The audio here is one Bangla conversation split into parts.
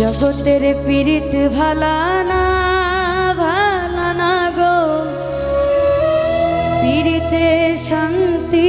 জগতের পীড়িত ভালা না ভালা না গো। পীড়িতে শান্তি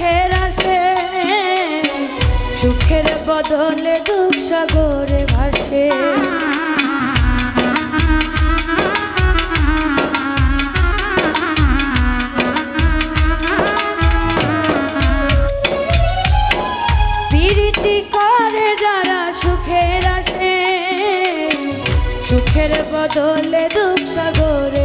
সুখের আসে সুখের বদলে দুঃখ সাগরে ভাসে। করে যারা সুখের আসে বদলে দুঃখ সাগরে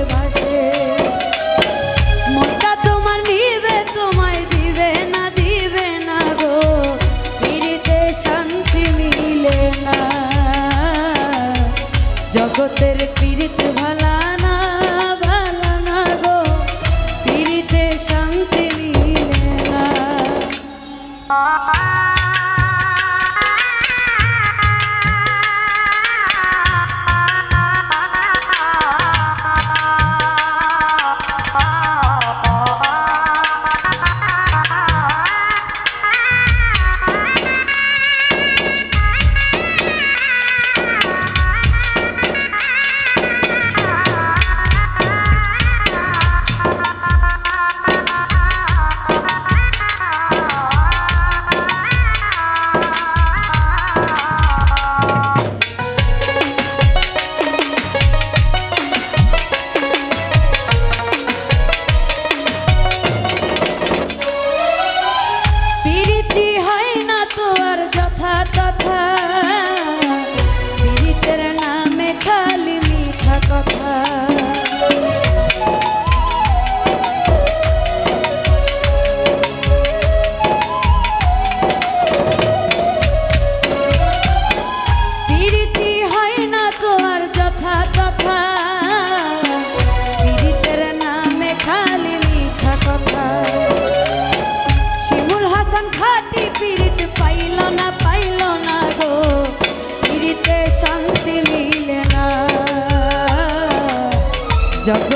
जग